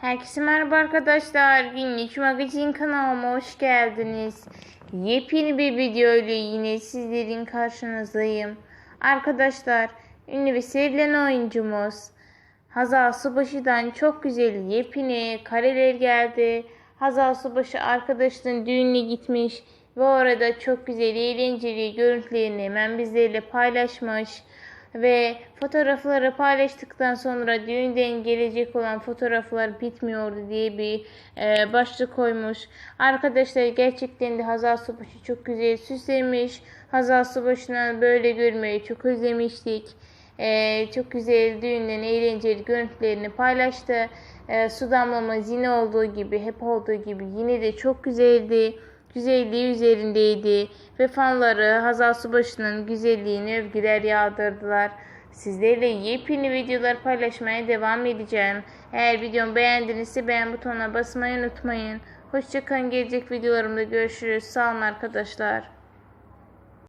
Herkese merhaba arkadaşlar. Günlük magazin kanalıma hoş geldiniz. Yepyeni bir video ile yine sizlerin karşınızdayım. Arkadaşlar, ünlü ve sevilen oyuncumuz Hazal Subaşı'dan çok güzel yepyeni kareler geldi. Hazal Subaşı arkadaşının düğününe gitmiş ve orada çok güzel eğlenceli görüntülerini hemen bizlerle paylaşmış ve fotoğrafları paylaştıktan sonra düğünden gelecek olan fotoğraflar bitmiyordu diye bir e, başlık koymuş. Arkadaşlar gerçekten de Hazal Subaşı çok güzel süslemiş. Hazal Subaşı'nı böyle görmeyi çok özlemiştik. E, çok güzel düğünden eğlenceli görüntülerini paylaştı. E, su damlamız yine olduğu gibi hep olduğu gibi yine de çok güzeldi güzelliği üzerindeydi ve fanları Hazal Subaşı'nın güzelliğini övgüler yağdırdılar. Sizlerle yepyeni videolar paylaşmaya devam edeceğim. Eğer videomu beğendinizse beğen butonuna basmayı unutmayın. Hoşçakalın gelecek videolarımda görüşürüz. Sağ olun arkadaşlar.